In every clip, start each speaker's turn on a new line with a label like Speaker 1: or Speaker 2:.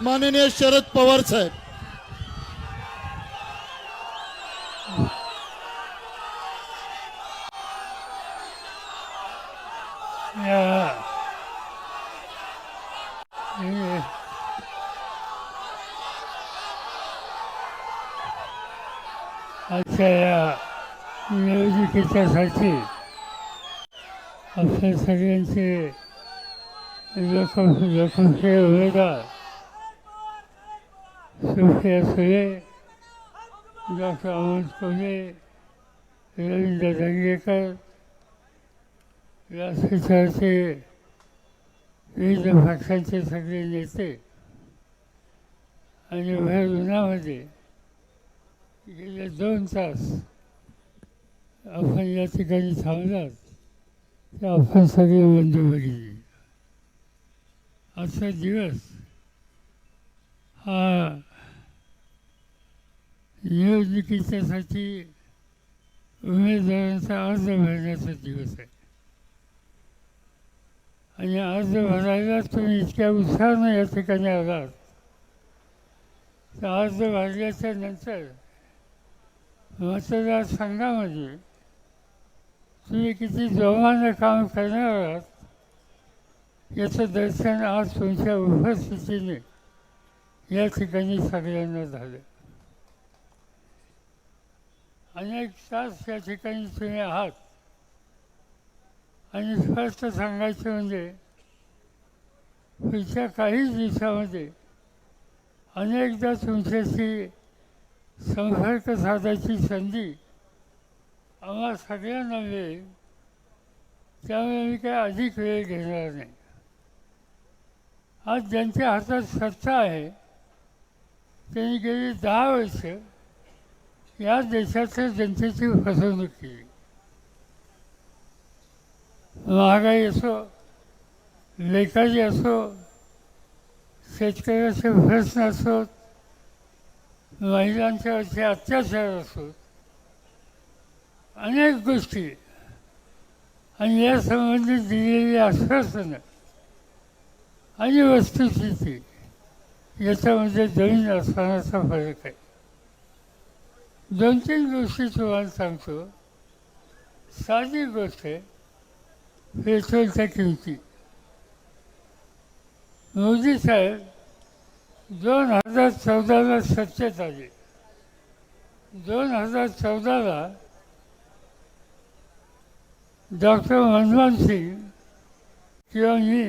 Speaker 1: माननीय शरद पवार साहेब.
Speaker 2: या. आजच्या या निवडणुकीच्यासाठी आपल्या सगळ्यांचे लोक लोकप्रिय उमेदवार सुप्रिया सुळे डॉक्टर अमोल कोल्हे रवींद्र दंगेकर व्यासपीठाचे विविध पक्षांचे सगळे नेते आणि भर उन्हामध्ये गेले दोन तास आपण या ठिकाणी थांबलात तर आपण सगळे बंधू भगिनी आजचा दिवस। हा। निवडणुकीच्यासाठी उमेदवारांचा अर्ज भरण्याचा दिवस आहे. आणि अर्ज भरायला तुम्ही इतक्या उत्साहानं या ठिकाणी आलात. तर अर्ज भरल्याच्या नंतर मतदारसंघामध्ये तुम्ही किती जोमानं काम करणार आहात याचं दर्शन आज तुमच्या उपस्थितीने या ठिकाणी सगळ्यांना झालं. अनेक तास या ठिकाणी तुम्ही आहात. आणि स्पष्ट सांगायचं म्हणजे पुढच्या काही दिवसामध्ये अनेकदा तुमच्याशी संपर्क साधायची संधी आम्हा सगळ्यांना मिळेल. त्यामुळे मी काय अधिक वेळ घेणार नाही. आज ज्यांच्या हातात सत्ता आहे त्यांनी गेली दहा वर्ष या देशाच्या जनतेची फसवणूक केली. महागाई असो लेखाजी असो शेतकऱ्याचे प्रश्न असोत महिलांच्यावरचे अत्याचार असोत अनेक गोष्टी. आणि यासंबंधी दिलेली आश्वासनं आणि वस्तुस्थिती याच्यामध्ये जमीन आसमानाचा फरक आहे. दोन तीन गोष्टी तुम्हाला सांगतो साधी गोष्ट आहे पेट्रोलच्या किमती. मोदी साहेब दोन हजार चौदाला सत्तेत आले. दोन हजार चौदाला डॉक्टर मनमोहन सिंग किंवा मी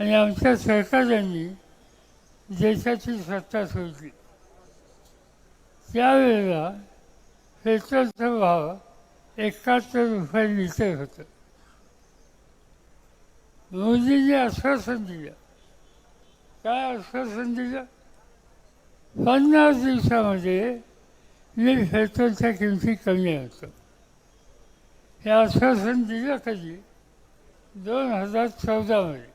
Speaker 2: आणि आमच्या सरकारांनी देशाची सत्ता सोडली. त्यावेळेला पेट्रोलचा भाव एकाहत्तर रुपये लिटर होतं. मोदींनी आश्वासन दिलं. काय आश्वासन दिलं? पन्नास दिवसामध्ये मी पेट्रोलच्या किमती कमी होतो. हे आश्वासन दिलं कधी? दोन हजार चौदामध्ये.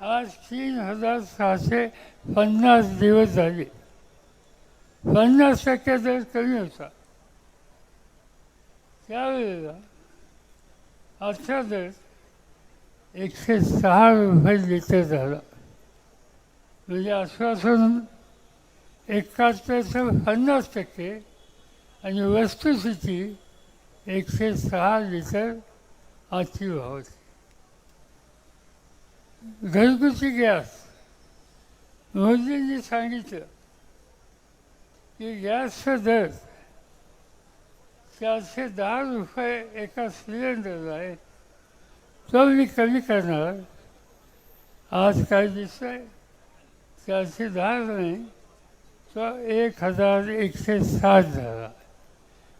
Speaker 2: आज तीन हजार सहाशे पन्नास दिवस झाले. पन्नास टक्के दर कमी होता. त्यावेळेला आजचा दर एकशे सहा रुपये लिटर झाला. म्हणजे आश्वासन एकाहत्तरचं पन्नास टक्के आणि वस्तुस्थिती एकशे सहा लिटर आजची भाव घरगुती गॅस. मोदींनी सांगितलं की गॅसचा दर चारशे दहा रुपये एका सिलेंडरला आहे. तो मी कमी करणार. आज काय दिसतंय? चारशे दहा नाही तो एक हजार एकशे साठ झाला.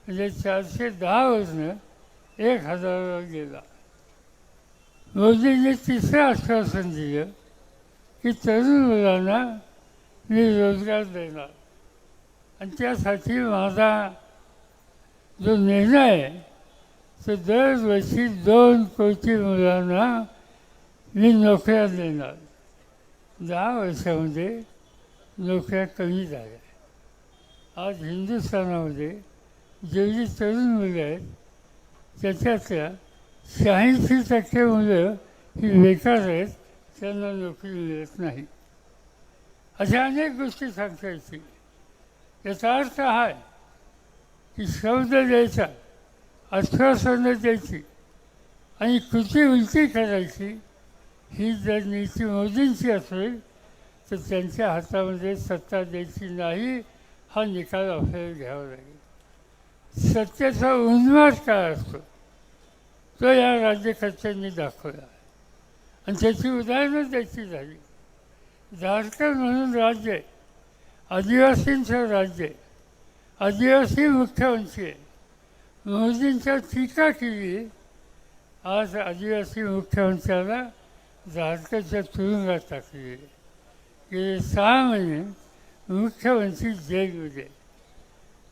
Speaker 2: म्हणजे चारशे दहावरनं एक हजारावर गेला. मोदींनी तिसरं आश्वासन दिलं की तरुण मुलांना मी रोजगार देणार. आणि त्यासाठी माझा जो निर्णय आहे तो दरवर्षी दोन कोटी मुलांना मी नोकऱ्या देणार. दहा वर्षामध्ये नोकऱ्या कमी झाल्या. आज हिंदुस्थानामध्ये जेवढी तरुण मुलं आहेत त्याच्यातल्या शहाऐंशी टक्के मुलं ही बेकार आहेत त्यांना नोकरी मिळत नाही. अशा अनेक गोष्टी सांगता येतील. याचा अर्थ हा आहे की शब्द द्यायचा आश्वासनं द्यायची आणि कृती उलटी करायची ही जर नीती मोदींची असेल तर त्यांच्या हातामध्ये सत्ता द्यायची नाही हा निकाल आपल्याला घ्यावा लागेल. सत्तेचा उन्मास काय असतो? तो या राज्यकर्त्यांनी दाखवला आणि त्याची उदाहरणं द्यायची झाली. झारखंड म्हणून राज्य आहे. आदिवासींचं राज्य आहे आदिवासी मुख्यमंत्री आहे मोदींच्या टीका केली. आज आदिवासी मुख्यमंत्र्याला झारखंडच्या तुरुंगात टाकले. गेले सहा महिने मुख्यमंत्री जेलमध्ये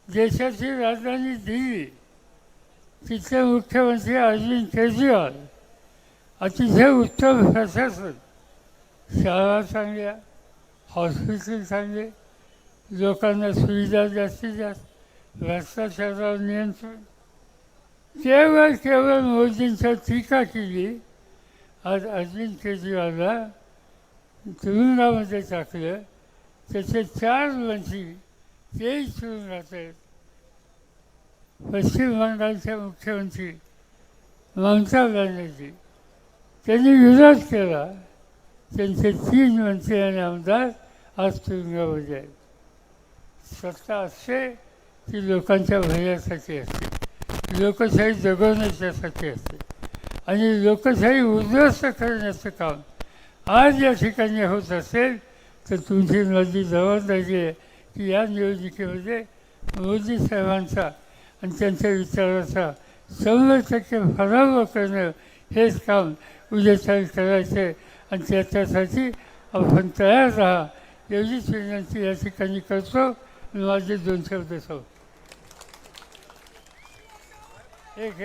Speaker 2: देशाची राजधानी दिल्ली. तिथले मुख्यमंत्री अरविंद केजरीवाल अतिशय उत्तम प्रशासन. शाळा चांगल्या हॉस्पिटल चांगले लोकांना सुविधा जास्तीत जास्त भ्रष्टाचारावर नियंत्रण. केवळ केवळ मोदींच्या टीका केली आज अरविंद केजरीवालला तुरुंगामध्ये टाकलं त्याचे चार मंत्री तेही तुरुंगात आहेत पश्चिम बंगालच्या मुख्यमंत्री ममता बॅनर्जी त्यांनी विरोध केला. त्यांचे तीन मंत्री आणि आमदार आज तुरुंगामध्ये आहेत. सत्ता असते ती लोकांच्या भल्यासाठी असते. लोकशाही जगवण्याच्यासाठी असते. आणि लोकशाही उद्ध्वस्त करण्याचं काम आज या ठिकाणी होत असेल तर तुमची माझी जबाबदारी आहे की या निवडणुकीमध्ये मोदी साहेबांचा आणि त्यांच्या विचाराचा शंभर टक्के फराव करणं हेच काम उद्या करायचं आहे. आणि त्याच्यासाठी आपण तयार राहा एवढीच विनंती या ठिकाणी करतो. आणि माझे दोन शब्द सांगतो एक